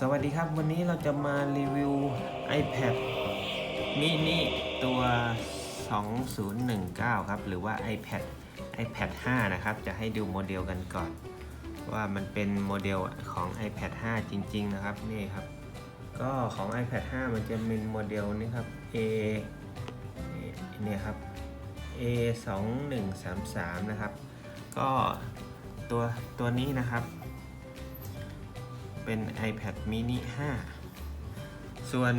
สวัสดีครับวันนี้เราจะมารีวิว iPad mini ตัว 2019 ครับ หรือว่า iPad iPad 5 นะครับ จะให้ดูโมเดลกันก่อน ว่ามันเป็นโมเดลของ iPad 5 จริง ๆ นะครับ นี่ครับ ก็ของ iPad 5 มันจะเป็นโมเดลนี้ครับ A เนี่ยครับ A 2 1 3 3นะครับ ก็ตัวตัวนี้นะครับ เป็น iPad mini 5 ส่วน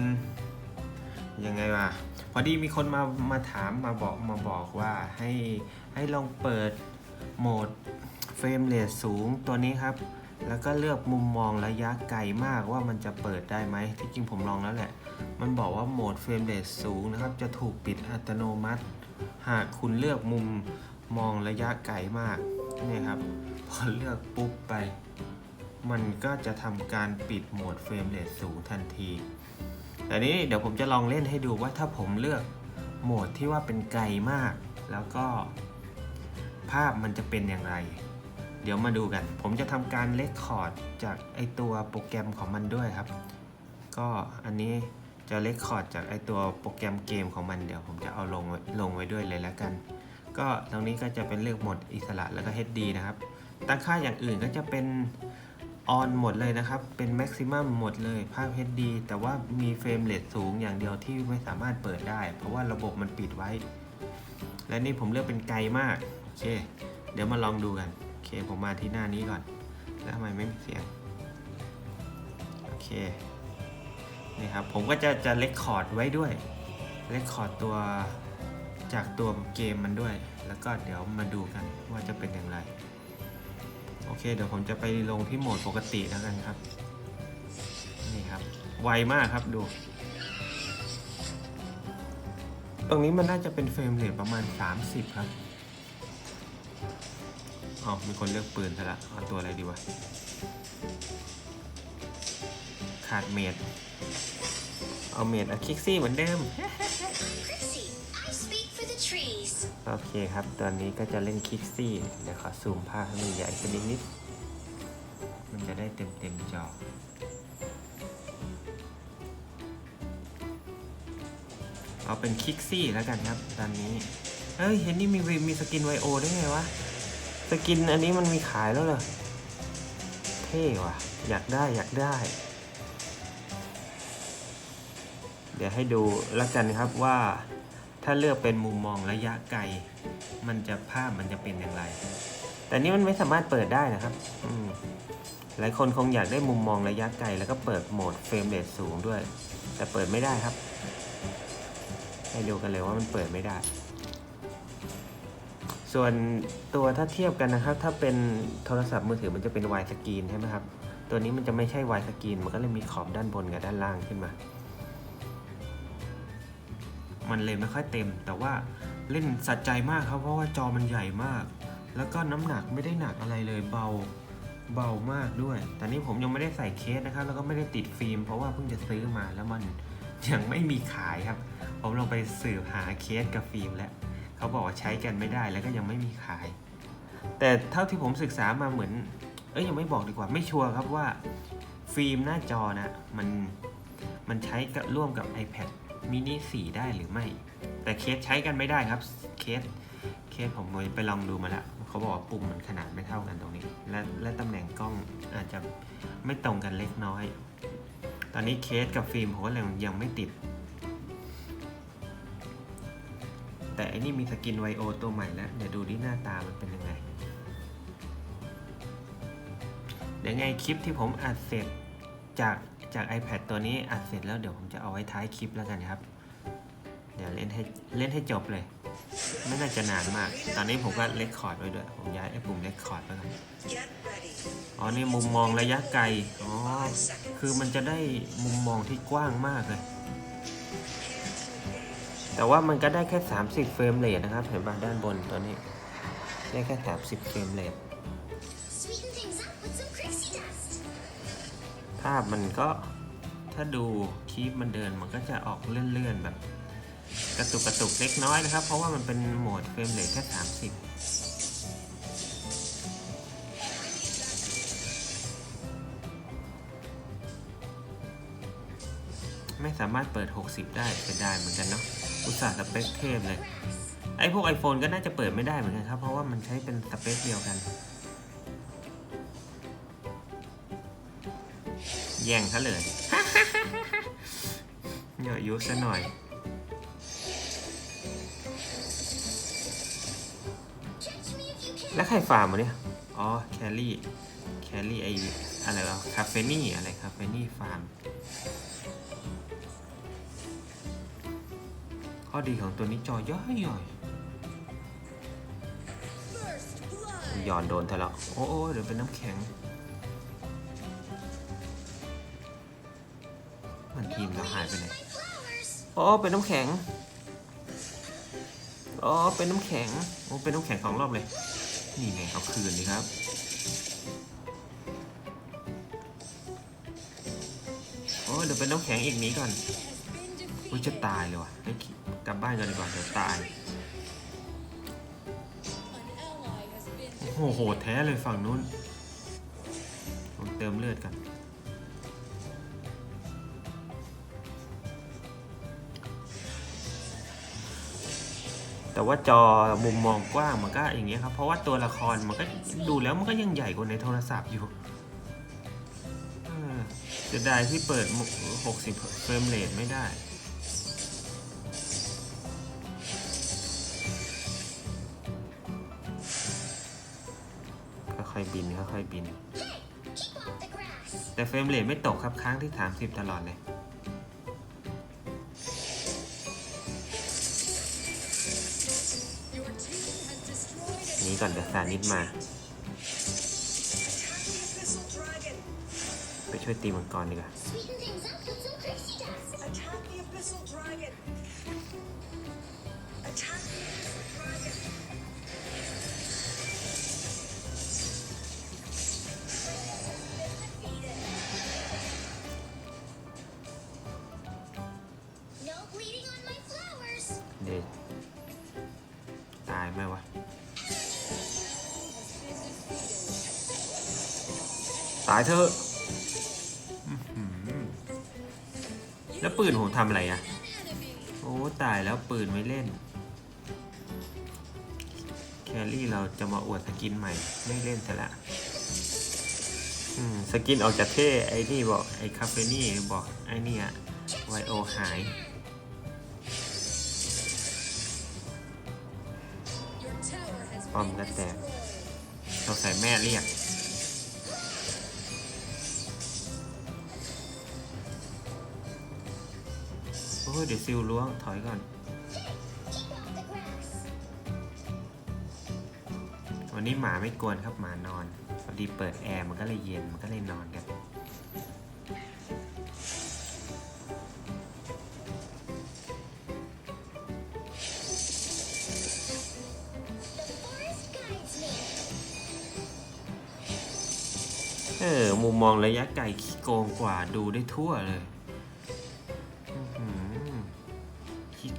ยังไงวะพอดีมีคนมามาถามมาบอกมาบอกว่าให้ให้ลองเปิดโหมดเฟรมเรทสูงตัวนี้ครับ แล้วก็เลือกมุมมองระยะไกลมากว่ามันจะเปิดได้ไหมที่จริงผมลองแล้วแหละ มันบอกว่าโหมดเฟรมเรทสูงนะครับ จะถูกปิดอัตโนมัติ หากคุณเลือกมุมมองระยะไกลมากนี่ครับ พอเลือกปุ๊บไป มันก็จะทำการปิดโหมดเฟรมเรทสูงทันทีแต่นี้เดี๋ยวผมจะลองเล่นให้ดูว่าถ้าผมเลือกโหมดที่ว่าเป็นไกลมาก แล้วก็ภาพมันจะเป็นอย่างไร เดี๋ยวมาดูกัน ผมจะทำการเลคคอร์ดจากไอตัวโปรแกรมของมันด้วยครับ ก็อันนี้จะเลคคอร์ดจากไอตัวโปรแกรมเกมของมันเดี๋ยวผมจะเอาลงไว้ลงไว้ด้วยเลยแล้วกัน ก็ตรงนี้ก็จะเป็นเลือกโหมดอิสระแล้วก็ HD นะครับตั้งค่าอย่างอื่นก็จะเป็น ออนหมดเลยนะครับ เป็นแม็กซิมัมหมดเลย ภาพ HD แต่ว่ามีเฟรมเรทสูงอย่างเดียวที่ไม่สามารถเปิดได้ เพราะว่าระบบมันปิดไว้ และนี่ผมเลือกเป็นไกลมาก โอเค เดี๋ยวมาลองดูกัน โอเค ผมมาที่หน้านี้ก่อน แล้วทำไมไม่มีเสียง โอเค นี่ครับ ผมก็จะจะเลคคอร์ดไว้ด้วยเลคคอร์ดตัวจากตัวเกมมันด้วย แล้วก็เดี๋ยวมาดูกันว่าจะเป็นอย่างไร โอเค เดี๋ยวผมจะไปลงที่โหมดปกติแล้วกันครับ นี่ครับ ไวมากครับดู ตรงนี้มันน่าจะเป็นเฟรมเรทประมาณ 30 ครับอ๋อมีคนเลือกปืนซะละเอาตัวอะไรดีวะ ขาดเมดเอาเมดอะคิกซี่เหมือนเดิม โอเคครับ ตอนนี้ก็จะเล่นคิกซี่ เดี๋ยวขอซูมภาพให้มันใหญ่ขึ้นนิดนิดมันจะได้เต็มเต็มๆจอ เอาเป็นคิกซี่แล้วกันครับ ตอนนี้ เฮ้ย เห็นนี่มีมีสกินไวโอได้ไงวะ สกินอันนี้มันมีขายแล้วเหรอ เท่ว่ะ อยากได้อยากได้ เดี๋ยวให้ดูแล้วกันครับว่า ถ้าเลือกเป็นมุมมองระยะไกล มันจะภาพมันจะเป็นอย่างไร แต่นี่มันไม่สามารถเปิดได้นะครับหลายคนคงอยากได้มุมมองระยะไกล แล้วก็เปิดโหมดเฟรมเรทสูงด้วย แต่เปิดไม่ได้ครับ ให้ดูกันเลยว่ามันเปิดไม่ได้ ส่วนตัวถ้าเทียบกันนะครับ ถ้าเป็นโทรศัพท์มือถือมันจะเป็นวายสกรีนใช่ไหมครับ ตัวนี้มันจะไม่ใช่วายสกรีนมันก็เลยมีขอบด้านบนกับด้านล่างขึ้นมา มันเลยไม่ค่อยเต็ม แต่ว่าเล่นสัใจมากครับเพราะว่าจอมันใหญ่มาก แล้วก็น้ำหนักไม่ได้หนักอะไรเลยเบาเบามากด้วย แต่นี้ผมยังไม่ได้ใส่เคสนะครับ แล้วก็ไม่ได้ติดฟิล์ม เพราะว่าเพิ่งจะซื้อมาแล้วมันยังไม่มีขายครับ ผมลองไปสืบหาเคสกับฟิล์มแล้ว เขาบอกว่าใช้กันไม่ได้แล้วก็ยังไม่มีขาย แต่เท่าที่ผมศึกษามาเหมือน เอ้ยยังไม่บอกดีกว่าไม่ชัวร์ครับว่า ฟิล์มหน้าจอนะมันมันใช้กับร่วมกับ iPad mini 4ได้หรือไม่ แต่เคสใช้กันไม่ได้ครับ เคส เคสผมไปลองดูมาแล้ว เขาบอกว่าปุ่มมันขนาดไม่เท่ากันตรงนี้ และและตำแหน่งกล้องอาจจะไม่ตรงกันเล็กน้อย ตอนนี้เคสกับฟิล์มผมก็ยังยังไม่ติด แต่อันนี้มีสกินไวโอตัวใหม่แล้ว เดี๋ยวดูที่หน้าตามันเป็นยังไง เดี๋ยวไงคลิปที่ผมอัดเสร็จจาก จาก iPad ตัวนี้อัดเสร็จแล้วเดี๋ยวผมจะเอาไว้ท้ายคลิปแล้วกันครับ เดี๋ยวเล่นให้เล่นให้จบเลย ไม่น่าจะนานมาก ตอนนี้ผมก็เลคคอร์ดไว้ด้วย ผมย้ายไอ้ปุ่มเลคคอร์ดไปก่อนอ๋อนี่มุมมองระยะไกล อ๋อ คือมันจะได้มุมมองที่กว้างมากเลย แต่ว่ามันก็ได้แค่ 30 เฟรมเรทนะครับ เห็นป่ะด้านบนตัวนี้ ได้แค่ 30 เฟรมเรทาพมันก็ถ้าดูคลิปมันเดินมันก็จะออกเลื่อนๆแบบ กระตุกกระตุกเล็กน้อยนะครับ เพราะว่ามันเป็นโหมดเฟรมเรทแค่ 30ไม่สามารถเปิด 60 ได้เป็นได้เหมือนกันเนาะ อุตสาห์สเปคเทพเลย ไอพวก iPhone ก็น่าจะเปิดไม่ได้เหมือนกันครับ เพราะว่ามันใช้เป็นสเปคเดียวกัน แย่งเขาเลยเยอะยุซะหน่อย แล้วใครฟาร์มวะเนี่ย อ๋อ แคลรี่ แคลรี่ไออะไรวะคาเฟนี่อะไรคาเฟนี่ฟาร์ม ข้อดีของตัวนี้จอย่อยย่อยหย่อนโดนเธอแล้ว โอ้โอ้เดี๋ยวเป็นน้ำแข็ง ทีมเราหายไปไหน อ๋อ เป็นน้ำแข็ง อ๋อ เป็นน้ำแข็ง โอ้ เป็นน้ำแข็งสองรอบเลย นี่ไงเอาคืนดีครับ โอ้เดี๋ยวเป็นน้ำแข็งอีกนี้ก่อนอุ้ยจะตายเลยว่ะกลับบ้านกันดีกว่าเดี๋ยวตาย โอ้โห แท้เลยฝั่งนู้น ผมเติมเลือดกัน แต่ว่าจอมุมมองกว้างมันก็อย่างเงี้ยครับ เพราะว่าตัวละครมันก็ดูแล้วมันก็ยังใหญ่กว่าในโทรศัพท์อยู่เสียดายที่เปิด 60 เฟรมเรทไม่ได้ ค่อยๆบินค่อยๆบิน แต่เฟรมเรทไม่ตกครับค้างที่ 30 ตลอดเลย นี้ก่อนเดี๋ยวสานิดมา ไปช่วยตีมังกรดีกว่าายเถอะอื้อหือแล้วปืนผมทำอะไรอะโอ้ตายแล้วปืนไม่เล่น แครี่เราจะมาอวดสกินใหม่ ไม่เล่นซะละอืมสกินออกจากเท่ ไอ้นี่บอก ไอ้คาเฟนี่บอก ไอ้เนี่ยไวโอหายป้อมก็แตกเราใส่แม่เรียก ยเดี๋ยวซิลล้วงถอยก่อน วันนี้หมาไม่กวนครับหมานอนพอดีเปิดแอร์มันก็เลยเย็นมันก็เลยนอนกันเออมุมมองระยะไกลขี้โกงกว่าดูได้ทั่วเลย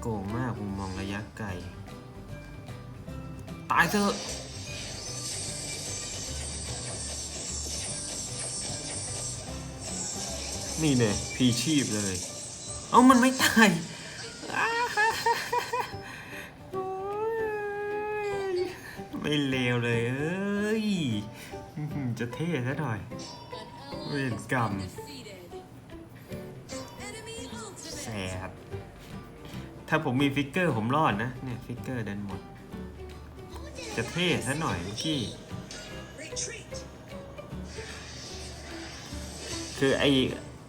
โกงมากมุมมองระยะไกล ตายเถอะนี่เนี่ยพีชีพเลย เอ้ามันไม่ตายไม่เลวเลยเอ้ย จะเท่ซะหน่อยเวรกรรม ถ้าผมมีฟิกเกอร์ผมรอดนะ เนี่ยฟิกเกอร์ดันหมด จะเท่ซะหน่อยเมื่อกี้คือไอ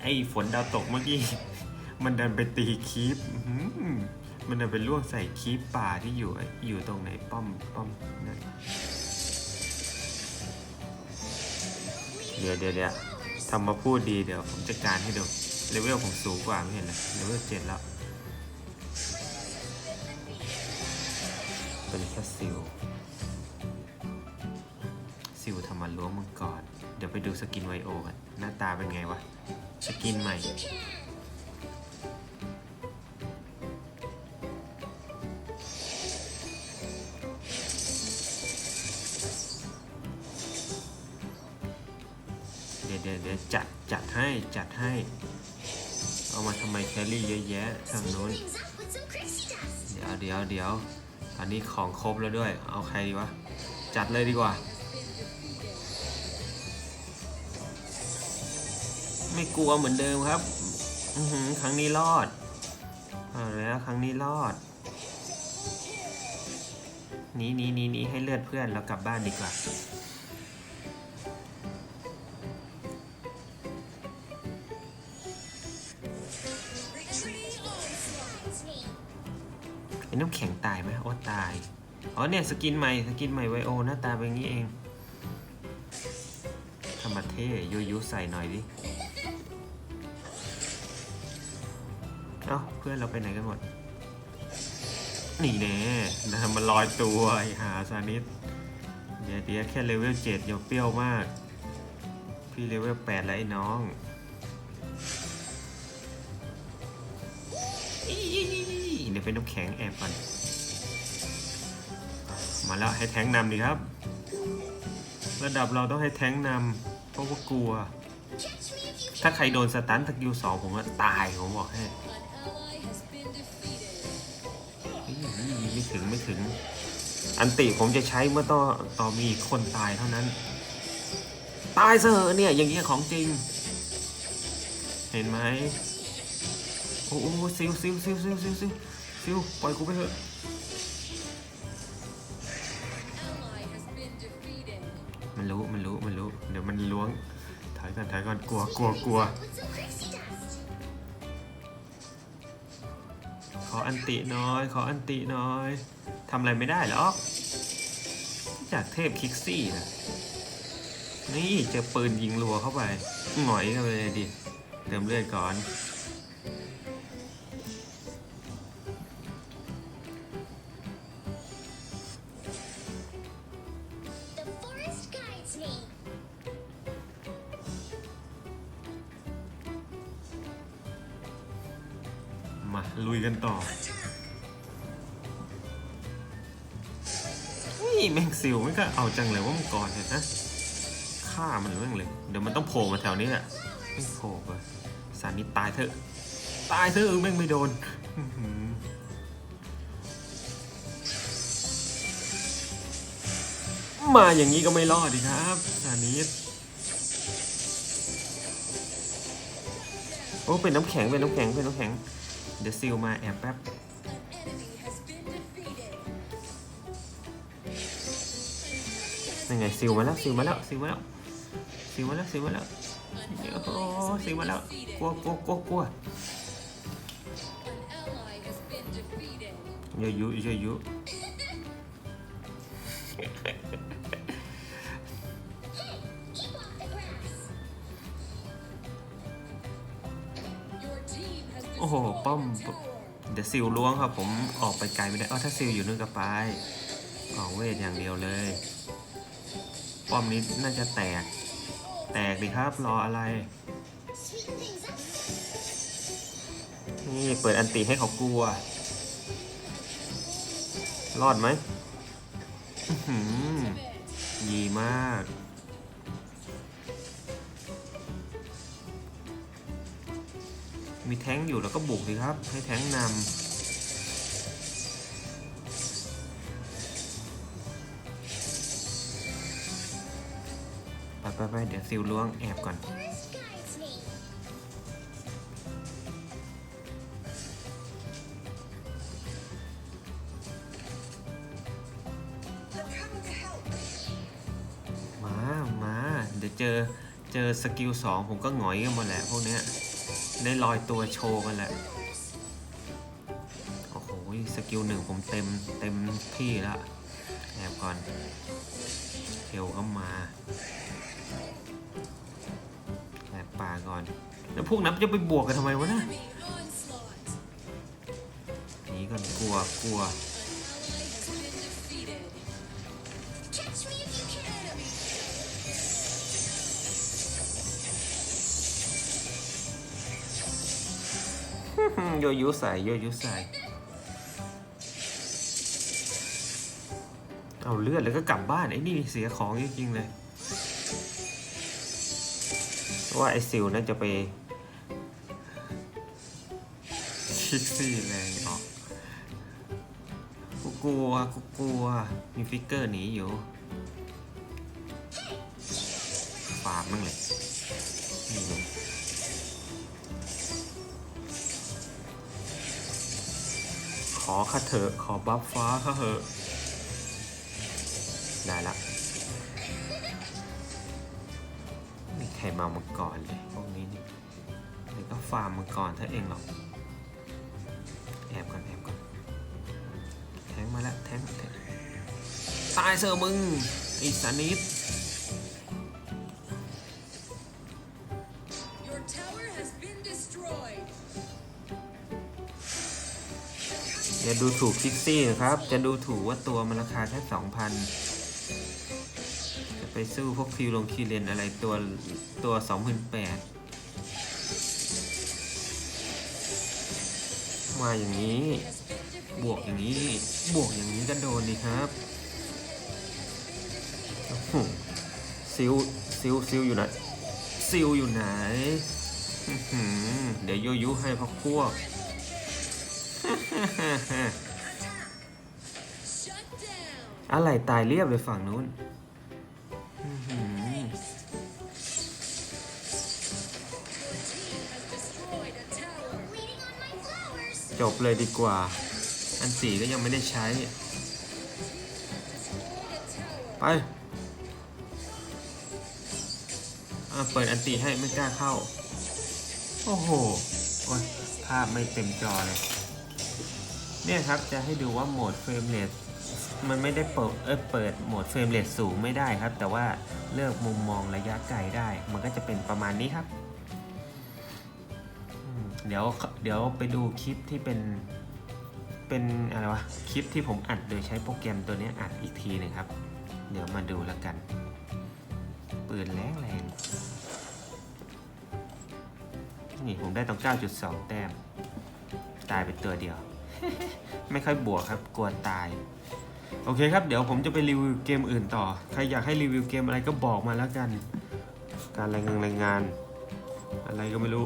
ไอฝนดาวตกเมื่อกี้ มันดันไปตีคีปมันดันไปล่วงใส่คีปป่าที่อยู่อยู่ตรงไหนป้อมป้อมนั่นเดี๋ยวเดี๋ยวเดี๋ยวทำมาพูดดีเดี๋ยวผมจัดการให้ดูเลเวลผมสูงกว่าไม่เห็นเลยเลเวลเจ็ดแล้ว เป็นแค่ซิลซิลทำมาล้วงมังกรเดี๋ยวไปดูสกินไวโอกันหน้าตาเป็นไงวะ สกินใหม่ เดี๋ยวเดี๋ยวเดี๋ยวจัด จัดให้จัดให้ เอามาทำไมแคลรี่เยอะแยะทาง Sweep นู้น เดี๋ยวเดี๋ยวเดี๋ยว ตอนนี้ของครบแล้วด้วย เอาใครดีวะ จัดเลยดีกว่า ไม่กลัวเหมือนเดิมครับครั้งนี้รอดเอาแล้วครั้งนี้รอดหนีหนีหนีหนีให้เลือดเพื่อนแล้วกลับบ้านดีกว่า ไอ้น้ำแข็งตายไหมโอ้ตาย อ๋อเนี่ยสกินใหม่สกินใหม่ไวโอหน้าตาเป็นอย่างนี้เองทำมเท่ยุยุใส่หน่อยดิ เอ้าเพื่อนเราไปไหนกันหมด นี่แน่นะมันลอยตัวไอ้หาซานิสเดี๋ยวเดี๋ยวแค่เลเวลเจ็ดย่าเปรี้ยวมาก พี่เลเวลแปดแล้วไอ้น้อง อีเดี๋ยวเป็นน้ำแข็งแอบก่อน มาแล้วให้แทงนำดีครับ ระดับเราต้องให้แทงนำเพราะว่ากลัว ถ้าใครโดนสตันสกิลสองผมว่าตายผมบอกให้ An ally has been defeated. อี้ไม่ถึงไม่ถึง อันติผมจะใช้เมื่อต่อต่อมีคนตายเท่านั้น ตายเสอะเนี่ยอย่างเงี้ยของจริง เห็นไหมโอ้โหซิวซิวซิวซิวซิว ซิวปล่อยกูไปเถอะมันรู้มันรู้มันรู้เดี๋ยวมันล้วงถอยก่อนถอยก่อนกลัวกลัวกลัวขออันติน้อย ขออันติน้อยทำอะไรไม่ได้หรอกจากเทพคิกซี่นะนี่เจอปืนยิงรัวเข้าไปหงอยเข้าไปเลยดิเติมเลือดก่อน ลุยกันต่อนี่แม่งซิลไม่ก็เอาจังเลยว่ามังกรเถอะนะฆ่ามันแม่งเลย เดี๋ยวมันต้องโผล่มาแถวนี้แหละไม่โผล่เลยสานิตตายเถอะ ตายเถอะแม่งไม่โดนมาอย่างนี้ก็ไม่รอดดีครับสานิตโอ้เป็นน้ำแข็งเป็นน้ำแข็งเป็นน้ำแข็ง เดี๋ยวซิลมาแอบแป๊บ An enemy has been defeated. ยังไงซิลมาแล้วซิล โอ้โห ป้อม เดี๋ยวซิลล้วงครับ ผมออกไปไกลไม่ได้อ๋อถ้าซิลอยู่นู่นก็ไปออกเวทอย่างเดียวเลย ป้อมนี้น่าจะแตก แตกดิครับ รออะไร นี่เปิดอันติให้เขากลัว รอดไหมหือดีมาก มีแท้งอยู่แล้วก็บุกสิครับ ให้แท้งนำ ไปไปไปเดี๋ยวซิลล้วงแอบก่อน มา มา เดี๋ยวเจอ เจอสกิลสองผมก็หงอยกันหมดแหละพวกเนี้ย ได้ลอยตัวโชว์กันแหละ โอ้โห สกิลหนึ่งผมเต็มเต็มที่ละแอบก่อนเทลก็มาแอบป่าก่อน แล้วพวกนั้นจะไปบวกกันทำไมวะนะนี้ก่อนกลัวกลัว โยยุใส่โยยุใส่เอาเลือดแล้วก็กลับบ้านไอ้นี่เสียของจริงๆเลยว่าไอ้ซิลน่าจะไปคิกซี่แรงออกกูกลัวกูกลัวมีฟิกเกอร์หนีอยู่ฟาดมั่งเลย ขอข้าเถอะ ขอบัฟฟ้าข้าเถอะได้ละไม่มีใครมามาก่อนเลยพวกนี้นี่เดี๋ยวก็ฟาร์มมาก่อนถ้าเองหรอกแอบก่อนแอบก่อนแทงมาแล้วแทงตายเซอร์มึงไอ้สันนิด อย่าดูถูกซิกซี่ครับ จะดูถูกว่าตัวมันราคาแค่สองพันจะไปสู้พวกคิวลงคิวเลนอะไรตัวตัวสองพันแปดมาอย่างนี้ บวกอย่างนี้ บวกอย่างนี้ก็โดนดีครับซิลซิลซิลอยู่ไหนซิลอยู่ไหน เดี๋ยวโยยุให้พักพวก อะไรตายเรียบเลยฝั่งนู้นอื้อหือ Your team has destroyed a tower. Waiting on my flowers. จบเลยดีกว่า อันสี่ก็ยังไม่ได้ใช้ Destroyed a tower. ไปอะเปิดอันตีให้ไม่กล้าเข้า โอ้โหโอ๊ยภาพไม่เต็มจอเลย เนี่ยครับจะให้ดูว่าโหมดเฟรมเรทมันไม่ได้เปิดเออเปิดโหมดเฟรมเรทสูงไม่ได้ครับ แต่ว่าเลือกมุมมองระยะไกลได้ มันก็จะเป็นประมาณนี้ครับ เดี๋ยวเดี๋ยวไปดูคลิปที่เป็นเป็นอะไรวะคลิปที่ผมอัดโดยใช้โปรแกรมตัวนี้อัดอีกทีหนึ่งครับ เดี๋ยวมาดูแล้วกัน ปืนแรงแรงนี่ผมได้ต้อง9.2 แต้ม ตายไปตัวเดียว ไม่ค่อยบวกครับกลัวตาย โอเคครับ เดี๋ยวผมจะไปรีวิวเกมอื่นต่อ ใครอยากให้รีวิวเกมอะไรก็บอกมาแล้วกัน การรายงานรายงาน อะไรก็ไม่รู้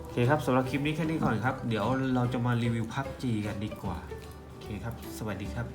โอเคครับสำหรับคลิปนี้แค่นี้ก่อนครับ เดี๋ยวเราจะมารีวิวพับจีกันดีกว่า โอเคครับ สวัสดีครับ